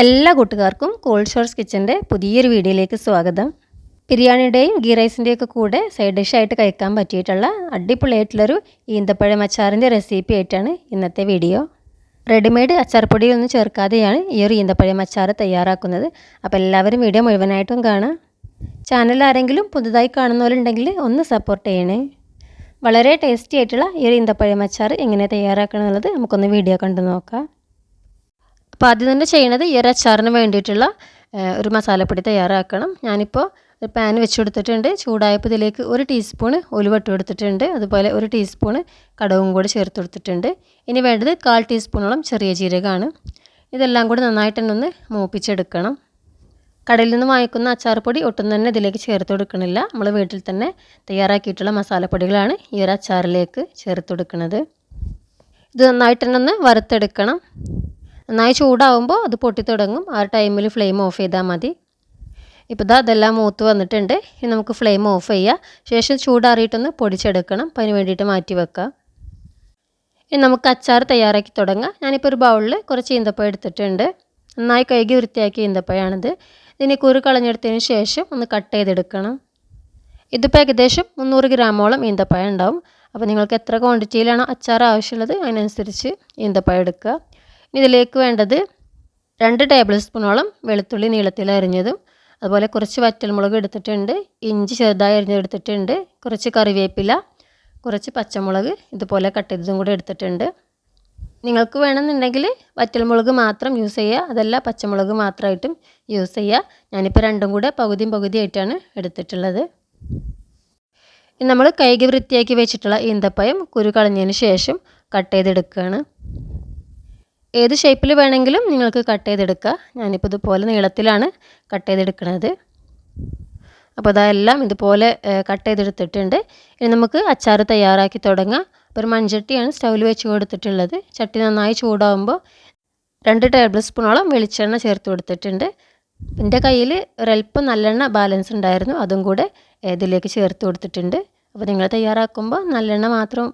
എല്ലാ കൂട്ടുകാർക്കും called shores കിച്ചന്റെ പുതിയൊരു വീഡിയോയിലേക്ക് സ്വാഗതം. ബിരിയാണിയുടെയും ഗീ റൈസിന്റെയൊക്കെ കൂടെ സൈഡ് ഡിഷായിട്ട് കഴിക്കാൻ പറ്റിയിട്ടുള്ള അടിപൊളിയായിട്ടുള്ളൊരു ഈന്തപ്പഴം അച്ചാറിന്റെ റെസിപ്പി ആയിട്ടാണ് ഇന്നത്തെ വീഡിയോ. റെഡിമെയ്ഡ് അച്ചാർപ്പൊടിയൊന്നും ചേർക്കാതെയാണ് ഈ ഒരു ഈന്തപ്പഴം അച്ചാർ തയ്യാറാക്കുന്നത്. അപ്പോൾ എല്ലാവരും വീഡിയോ മുഴുവനായിട്ടും കാണാം. ചാനൽ ആരെങ്കിലും പുതുതായി കാണുന്നവരുണ്ടെങ്കിൽ ഒന്ന് സപ്പോർട്ട് ചെയ്യണേ. വളരെ ടേസ്റ്റി ആയിട്ടുള്ള ഈ ഒരു ഈന്തപ്പഴം അച്ചാർ എങ്ങനെ തയ്യാറാക്കണം എന്നുള്ളത് നമുക്കൊന്ന് വീഡിയോ കണ്ടു നോക്കാം. അപ്പോൾ ആദ്യം തന്നെ ചെയ്യണത് ഈ ഒരു അച്ചാറിന് വേണ്ടിയിട്ടുള്ള ഒരു മസാലപ്പൊടി തയ്യാറാക്കണം. ഞാനിപ്പോൾ ഒരു പാൻ വെച്ച് കൊടുത്തിട്ടുണ്ട് ചൂടായപ്പോൾ ഇതിലേക്ക് ഒരു ടീസ്പൂൺ ഒലുവട്ട് കൊടുത്തിട്ടുണ്ട്. അതുപോലെ ഒരു ടീസ്പൂണ് കടവും കൂടി ചേർത്ത് കൊടുത്തിട്ടുണ്ട്. ഇനി വേണ്ടത് കാൽ ടീസ്പൂണോളം ചെറിയ ജീരകമാണ്. ഇതെല്ലാം കൂടി നന്നായിട്ട് തന്നെ ഒന്ന് മൂപ്പിച്ചെടുക്കണം. കടയിൽ നിന്ന് വാങ്ങിക്കുന്ന അച്ചാർപ്പൊടി ഒട്ടും തന്നെ ഇതിലേക്ക് ചേർത്ത് കൊടുക്കണില്ല. നമ്മൾ വീട്ടിൽ തന്നെ തയ്യാറാക്കിയിട്ടുള്ള മസാലപ്പൊടികളാണ് ഈ ഒരു അച്ചാറിലേക്ക് ചേർത്ത് കൊടുക്കുന്നത് ഇത് നന്നായിട്ട് തന്നെ ഒന്ന് വറുത്തെടുക്കണം. നന്നായി ചൂടാവുമ്പോൾ അത് പൊട്ടി തുടങ്ങും. ആ ടൈമിൽ ഫ്ലെയിം ഓഫ് ചെയ്താൽ മതി. ഇപ്പോൾ ഇതാ അതെല്ലാം മൂത്ത് വന്നിട്ടുണ്ട്. ഇനി നമുക്ക് ഫ്ലെയിം ഓഫ് ചെയ്യുക ശേഷം ചൂടാറിയിട്ടൊന്ന് പൊടിച്ചെടുക്കണം. അപ്പം അതിന് വേണ്ടിയിട്ട് മാറ്റി വെക്കാം. ഇനി നമുക്ക് അച്ചാർ തയ്യാറാക്കി തുടങ്ങാം. ഞാനിപ്പോൾ ഒരു ബൗളിൽ കുറച്ച് ഈന്തപ്പഴം എടുത്തിട്ടുണ്ട്. നന്നായി കഴുകി വൃത്തിയാക്കിയ ഈന്തപ്പഴമാണിത് ഇതിനെ കുരു കളഞ്ഞെടുത്തതിന് ശേഷം ഒന്ന് കട്ട് ചെയ്തെടുക്കണം. ഇതിപ്പോൾ ഏകദേശം മുന്നൂറ് ഗ്രാമോളം ഈന്തപ്പഴം ഉണ്ടാവും. അപ്പോൾ നിങ്ങൾക്ക് എത്ര ക്വാണ്ടിറ്റിയിലാണോ അച്ചാർ ആവശ്യമുള്ളത് അതിനനുസരിച്ച് ഈന്തപ്പഴം എടുക്കുക. ഇതിലേക്ക് വേണ്ടത് രണ്ട് ടേബിൾ സ്പൂണോളം വെളുത്തുള്ളി നീളത്തിൽ അരിഞ്ഞതും അതുപോലെ കുറച്ച് വറ്റൽമുളക് എടുത്തിട്ടുണ്ട് ഇഞ്ചി ചെറുതായി അരിഞ്ഞെടുത്തിട്ടുണ്ട് കുറച്ച് കറിവേപ്പില കുറച്ച് പച്ചമുളക് ഇതുപോലെ കട്ട് ചെയ്തതും കൂടെ എടുത്തിട്ടുണ്ട്. നിങ്ങൾക്ക് വേണമെന്നുണ്ടെങ്കിൽ വറ്റൽമുളക് മാത്രം യൂസ് ചെയ്യുക അതല്ല പച്ചമുളക് മാത്രമായിട്ടും യൂസ് ചെയ്യുക. ഞാനിപ്പോൾ രണ്ടും കൂടെ പകുതിയും പകുതിയായിട്ടാണ് എടുത്തിട്ടുള്ളത്. നമ്മൾ കൈകി വൃത്തിയാക്കി വെച്ചിട്ടുള്ള ഈന്തപ്പയം കുരു കളഞ്ഞതിന് ശേഷം കട്ട് ചെയ്തെടുക്കുകയാണ്. ഏത് ഷേപ്പിൽ വേണമെങ്കിലും നിങ്ങൾക്ക് കട്ട് ചെയ്തെടുക്കുക ഞാനിപ്പോൾ ഇതുപോലെ നീളത്തിലാണ് കട്ട് ചെയ്തെടുക്കുന്നത് അപ്പോൾ അതെല്ലാം ഇതുപോലെ കട്ട് ചെയ്തെടുത്തിട്ടുണ്ട്. ഇനി നമുക്ക് അച്ചാർ തയ്യാറാക്കി തുടങ്ങാം. അപ്പോൾ ഒരു മൺചട്ടിയാണ് സ്റ്റൗവിൽ വെച്ച് കൊടുത്തിട്ടുള്ളത്. ചട്ടി നന്നായി ചൂടാവുമ്പോൾ രണ്ട് ടേബിൾ സ്പൂണോളം വെളിച്ചെണ്ണ ചേർത്ത് കൊടുത്തിട്ടുണ്ട്. എന്റെ കയ്യിൽ ഒരൽപ്പം നല്ലെണ്ണ ബാലൻസ് ഉണ്ടായിരുന്നു. അതും കൂടെ ഇതിലേക്ക് ചേർത്ത് കൊടുത്തിട്ടുണ്ട്. അപ്പോൾ നിങ്ങൾ തയ്യാറാക്കുമ്പോൾ നല്ലെണ്ണ മാത്രം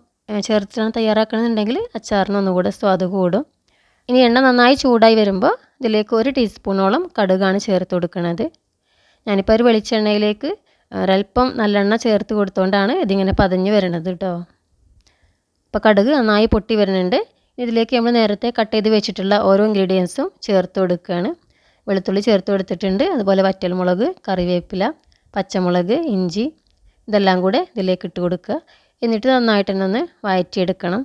ചേർത്തിട്ടാണ് തയ്യാറാക്കണമെന്നുണ്ടെങ്കിൽ അച്ചാറിന് ഒന്നുകൂടെ സ്വാദ് കൂടും. ഇനി എണ്ണ നന്നായി ചൂടായി വരുമ്പോൾ ഇതിലേക്ക് ഒരു ടീസ്പൂണോളം കടുകാണ് ചേർത്ത് കൊടുക്കുന്നത് ഞാനിപ്പോൾ ഒരു വെളിച്ചെണ്ണയിലേക്ക് ഒരൽപ്പം നല്ലെണ്ണ ചേർത്ത് കൊടുത്തുകൊണ്ടാണ് ഇതിങ്ങനെ പതഞ്ഞ് വരണത് കേട്ടോ അപ്പോൾ കടുക് നന്നായി പൊട്ടി വരുന്നുണ്ട്. ഇതിലേക്ക് നമ്മൾ നേരത്തെ കട്ട് ചെയ്ത് വെച്ചിട്ടുള്ള ഓരോ ഇൻഗ്രീഡിയൻസും ചേർത്ത് കൊടുക്കുകയാണ്. വെളുത്തുള്ളി ചേർത്ത് കൊടുത്തിട്ടുണ്ട്. അതുപോലെ വറ്റൽമുളക് കറിവേപ്പില പച്ചമുളക് ഇഞ്ചി ഇതെല്ലാം കൂടെ ഇതിലേക്ക് ഇട്ട് കൊടുക്കുക. എന്നിട്ട് നന്നായിട്ട് തന്നെ ഒന്ന് വഴറ്റിയെടുക്കണം.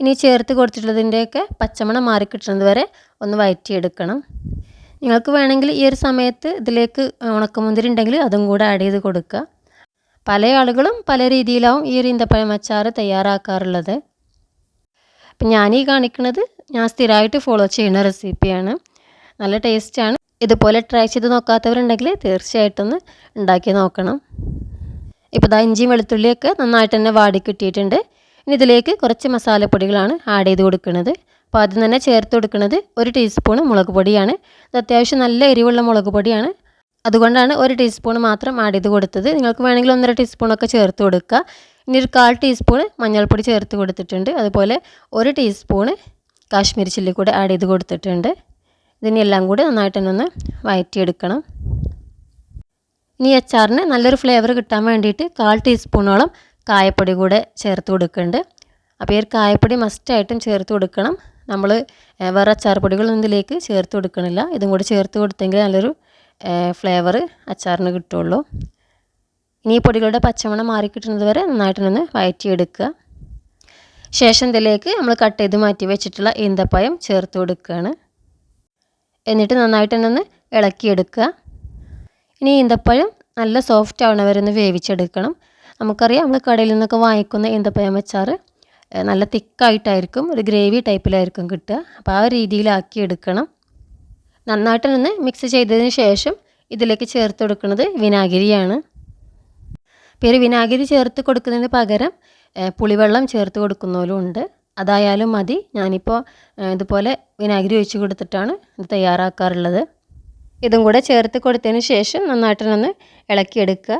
ഇനി ചേർത്ത് കൊടുത്തിട്ടുള്ളതിന്റെയൊക്കെ പച്ചമണം മാറിക്കിട്ടുന്നത് വരെ ഒന്ന് വയറ്റിയെടുക്കണം. നിങ്ങൾക്ക് വേണമെങ്കിൽ ഈ ഒരു സമയത്ത് ഇതിലേക്ക് ഉണക്കമുന്തിരി ഉണ്ടെങ്കിൽ അതും കൂടെ ആഡ് ചെയ്ത് കൊടുക്കുക. പല ആളുകളും പല രീതിയിലാവും ഈ ഒരു ഈന്തപ്പഴം അച്ചാർ തയ്യാറാക്കാറുള്ളത്. അപ്പം ഈ കാണിക്കുന്നത് ഞാൻ സ്ഥിരമായിട്ട് ഫോളോ ചെയ്യുന്ന റെസിപ്പിയാണ് നല്ല ടേസ്റ്റാണ് ഇതുപോലെ ട്രൈ ചെയ്ത് നോക്കാത്തവരുണ്ടെങ്കിൽ തീർച്ചയായിട്ടും ഒന്ന് ഉണ്ടാക്കി നോക്കണം. ഇപ്പോൾ ഇതാ ഇഞ്ചിയും വെളുത്തുള്ളിയൊക്കെ നന്നായിട്ട് തന്നെ വാടി കിട്ടിയിട്ടുണ്ട്. ഇനി ഇതിലേക്ക് കുറച്ച് മസാലപ്പൊടികളാണ് ആഡ് ചെയ്ത് കൊടുക്കുന്നത്. അപ്പോൾ ആദ്യം തന്നെ ചേർത്ത് കൊടുക്കുന്നത് ഒരു ടീസ്പൂൺ മുളക് പൊടിയാണ്. ഇത് അത്യാവശ്യം നല്ല എരിവുള്ള മുളക് പൊടിയാണ്. അതുകൊണ്ടാണ് ഒരു ടീസ്പൂൺ മാത്രം ആഡ് ചെയ്ത് കൊടുത്തത്. നിങ്ങൾക്ക് വേണമെങ്കിൽ ഒന്നര ടീസ്പൂണൊക്കെ ചേർത്ത് കൊടുക്കുക ഇനി ഒരു കാൽ ടീസ്പൂൺ മഞ്ഞൾപ്പൊടി ചേർത്ത് കൊടുത്തിട്ടുണ്ട്. അതുപോലെ ഒരു ടീസ്പൂണ് കാശ്മീരി ചില്ലി കൂടെ ആഡ് ചെയ്ത് കൊടുത്തിട്ടുണ്ട്. ഇതിനെല്ലാം കൂടി നന്നായിട്ട് തന്നെ ഒന്ന് വയറ്റിയെടുക്കണം. ഇനി അച്ചാറിന് നല്ലൊരു ഫ്ലേവർ കിട്ടാൻ വേണ്ടിയിട്ട് കാൽ ടീസ്പൂണോളം കായപ്പൊടി കൂടെ ചേർത്ത് കൊടുക്കുന്നുണ്ട് അപ്പോൾ ഈ ഒരു കായപ്പൊടി മസ്റ്റായിട്ടും ചേർത്ത് കൊടുക്കണം. നമ്മൾ വേറെ അച്ചാർ പൊടികളൊന്നും ഇതിലേക്ക് ചേർത്ത് കൊടുക്കണില്ല. ഇതും കൂടി ചേർത്ത് കൊടുത്തെങ്കിൽ നല്ലൊരു ഫ്ലേവർ അച്ചാറിന് കിട്ടുള്ളൂ. ഇനി ഈ പൊടികളുടെ പച്ചമണം മാറിക്കിട്ടുന്നത് വരെ നന്നായിട്ടൊന്ന് വയറ്റിയെടുക്കുക. ശേഷം ഇതിലേക്ക് നമ്മൾ കട്ട് ചെയ്ത് മാറ്റി വെച്ചിട്ടുള്ള ഈന്തപ്പഴം ചേർത്ത് കൊടുക്കുകയാണ് എന്നിട്ട് നന്നായിട്ട് തന്നെ ഒന്ന് ഇളക്കിയെടുക്കുക. ഇനി ഈന്തപ്പഴം നല്ല സോഫ്റ്റ് ആവണവരെ ഒന്ന് വേവിച്ചെടുക്കണം. നമുക്കറിയാം നമ്മൾ കടയിൽ നിന്നൊക്കെ വാങ്ങിക്കുന്ന ഈന്തപ്പഴം അച്ചാർ നല്ല തിക്കായിട്ടായിരിക്കും ഒരു ഗ്രേവി ടൈപ്പിലായിരിക്കും കിട്ടുക. അപ്പോൾ ആ രീതിയിലാക്കി എടുക്കണം. നന്നായിട്ട് നിന്ന് മിക്സ് ചെയ്തതിന് ശേഷം ഇതിലേക്ക് ചേർത്ത് കൊടുക്കുന്നത് വിനാഗിരിയാണ്. പിന്നെ വിനാഗിരി ചേർത്ത് കൊടുക്കുന്നതിന് പകരം പുളിവെള്ളം ചേർത്ത് കൊടുക്കുന്നവരും ഉണ്ട്. അതായാലും മതി. ഞാനിപ്പോൾ ഇതുപോലെ വിനാഗിരി ഒഴിച്ച് കൊടുത്തിട്ടാണ് ഇത് തയ്യാറാക്കാറുള്ളത്. ഇതും കൂടെ ചേർത്ത് കൊടുത്തതിന് ശേഷം നന്നായിട്ട് നിന്ന് ഇളക്കിയെടുക്കുക.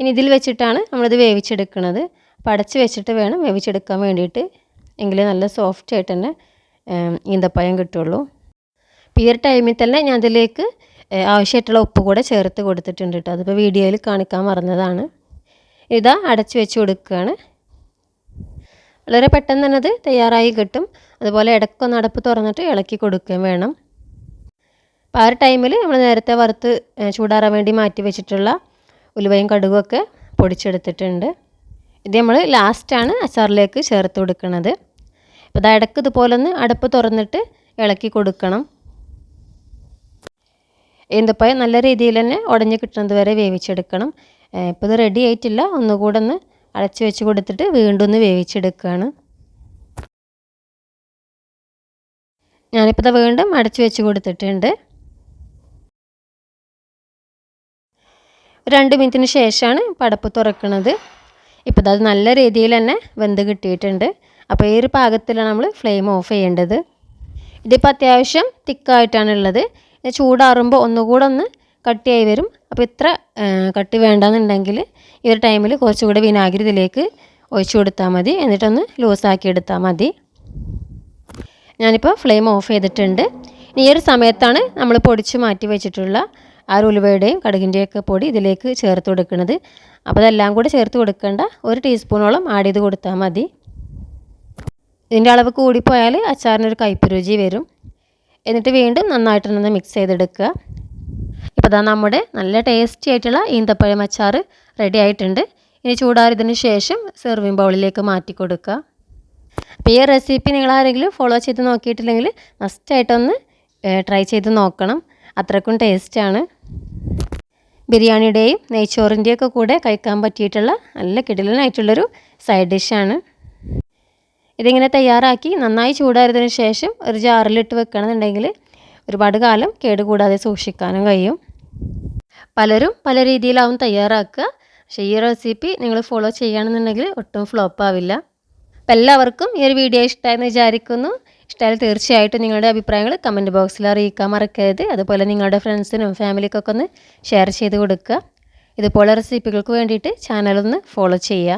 ഇനി ഇതിൽ വെച്ചിട്ടാണ് നമ്മളിത് വേവിച്ചെടുക്കുന്നത് അപ്പോൾ അടച്ച് വെച്ചിട്ട് വേണം വേവിച്ചെടുക്കാൻ വേണ്ടിയിട്ട്. എങ്കിലേ നല്ല സോഫ്റ്റ് ആയിട്ട് തന്നെ ഈന്തപ്പഴം കിട്ടുള്ളൂ. അപ്പോൾ ഈ ഒരു ടൈമിൽ തന്നെ ഞാൻ അതിലേക്ക് ആവശ്യമായിട്ടുള്ള ഉപ്പ് കൂടെ ചേർത്ത് കൊടുത്തിട്ടുണ്ട് കേട്ടോ. അതിപ്പോൾ വീഡിയോയിൽ കാണിക്കാൻ മറന്നതാണ്. ഇതാ അടച്ചു വെച്ച് കൊടുക്കുകയാണ് വളരെ പെട്ടെന്ന് തന്നെ അത് തയ്യാറായി കിട്ടും. അതുപോലെ ഇടക്കൊന്ന് അടപ്പ് തുറന്നിട്ട് ഇളക്കി കൊടുക്കുകയും വേണം. അപ്പോൾ ആ ഒരു ടൈമിൽ നമ്മൾ നേരത്തെ വറുത്ത് ചൂടാറാൻ വേണ്ടി മാറ്റി വെച്ചിട്ടുള്ള ഉലുവയും കടുകുമൊക്കെ പൊടിച്ചെടുത്തിട്ടുണ്ട്. ഇത് നമ്മൾ ലാസ്റ്റാണ് അച്ചാറിലേക്ക് ചേർത്ത് കൊടുക്കുന്നത്. അപ്പോൾ അത് ഇടയ്ക്ക് ഇതുപോലെ ഒന്ന് അടുപ്പ് തുറന്നിട്ട് ഇളക്കി കൊടുക്കണം. ഈന്തപ്പഴം നല്ല രീതിയിൽ തന്നെ ഉടഞ്ഞ് കിട്ടുന്നത് വരെ വേവിച്ചെടുക്കണം. ഇപ്പോൾ ഇത് റെഡി ആയിട്ടില്ല. ഒന്നുകൂടെ ഒന്ന് അടച്ചു വെച്ച് കൊടുത്തിട്ട് വീണ്ടും ഒന്ന് വേവിച്ചെടുക്കുകയാണ് ഞാനിപ്പോൾ ഇത് വീണ്ടും അടച്ചു വെച്ച് കൊടുത്തിട്ടുണ്ട്. രണ്ട് മിനിറ്റിന് ശേഷമാണ് പടപ്പ് തുറക്കുന്നത് ഇപ്പോൾ അത് നല്ല രീതിയിൽ തന്നെ വെന്ത് കിട്ടിയിട്ടുണ്ട്. അപ്പോൾ ഈ ഒരു പാകത്തിലാണ് നമ്മൾ ഫ്ലെയിം ഓഫ് ചെയ്യേണ്ടത്. ഇതിപ്പോൾ അത്യാവശ്യം തിക്കായിട്ടാണ് ഉള്ളത്. ചൂടാറുമ്പോൾ ഒന്നുകൂടെ ഒന്ന് കട്ടിയായി വരും. അപ്പോൾ ഇത്ര കട്ടി വേണ്ടെന്നുണ്ടെങ്കിൽ ഈ ഒരു ടൈമിൽ കുറച്ചുകൂടെ വിനാഗിരി ഇതിലേക്ക് ഒഴിച്ചു കൊടുത്താൽ മതി. എന്നിട്ടൊന്ന് ലൂസാക്കി എടുത്താൽ മതി. ഞാനിപ്പോൾ ഫ്ലെയിം ഓഫ് ചെയ്തിട്ടുണ്ട്. ഈ ഒരു സമയത്താണ് നമ്മൾ പൊടിച്ച് മാറ്റി വെച്ചിട്ടുള്ള ആ ഒരു ഉലുവയുടെയും കടുകിന്റെയൊക്കെ പൊടി ഇതിലേക്ക് ചേർത്ത് കൊടുക്കുന്നത്. അപ്പോൾ അതെല്ലാം കൂടി ചേർത്ത് കൊടുക്കേണ്ട ഒരു ടീസ്പൂണോളം ആഡ് ചെയ്ത് കൊടുത്താൽ മതി. ഇതിന്റെ അളവ് കൂടിപ്പോയാൽ അച്ചാറിനൊരു കയ്പ്പ് രുചി വരും. എന്നിട്ട് വീണ്ടും നന്നായിട്ടൊന്ന് മിക്സ് ചെയ്തെടുക്കുക. ഇപ്പോൾ ഇതാ നമ്മുടെ നല്ല ടേസ്റ്റി ആയിട്ടുള്ള ഈന്തപ്പഴം അച്ചാർ റെഡി ആയിട്ടുണ്ട്. ഇനി ചൂടാറിയതിന് ശേഷം സെർവിങ് ബൗളിലേക്ക് മാറ്റി കൊടുക്കുക. അപ്പോൾ ഈ റെസിപ്പി നിങ്ങൾ ആരെങ്കിലും ഫോളോ ചെയ്ത് നോക്കിയിട്ടില്ലെങ്കിൽ മസ്റ്റായിട്ടൊന്ന് ട്രൈ ചെയ്ത് നോക്കണം. അത്രക്കും ടേസ്റ്റാണ്. ബിരിയാണിയുടെയും നെയ്ച്ചോറിന്റെയൊക്കെ കൂടെ കഴിക്കാൻ പറ്റിയിട്ടുള്ള നല്ല കിടിലനായിട്ടുള്ളൊരു സൈഡ് ഡിഷാണ് ഇതിങ്ങനെ തയ്യാറാക്കി നന്നായി ചൂടായതിന് ശേഷം ഒരു ജാറിലിട്ട് വെക്കണമെന്നുണ്ടെങ്കിൽ ഒരുപാട് കാലം കേടുകൂടാതെ സൂക്ഷിക്കാനും കഴിയും. പലരും പല രീതിയിലാവും തയ്യാറാക്കുക. പക്ഷേ ഈ റെസിപ്പി നിങ്ങൾ ഫോളോ ചെയ്യുകയാണെന്നുണ്ടെങ്കിൽ ഒട്ടും ഫ്ലോപ്പ് ആവില്ല. അപ്പോൾ എല്ലാവർക്കും ഈ ഒരു വീഡിയോ ഇഷ്ടമായെന്ന് വിചാരിക്കുന്നു. ഇഷ്ടമായാൽ തീർച്ചയായിട്ടും നിങ്ങളുടെ അഭിപ്രായങ്ങൾ കമന്റ് ബോക്സിൽ അറിയിക്കാൻ മറക്കരുത്. അതുപോലെ നിങ്ങളുടെ ഫ്രണ്ട്സിനും ഫാമിലിക്കൊക്കെ ഒന്ന് ഷെയർ ചെയ്ത് കൊടുക്കുക. ഇതുപോലെ റെസിപ്പികൾക്ക് വേണ്ടിയിട്ട് ചാനലൊന്ന് ഫോളോ ചെയ്യുക.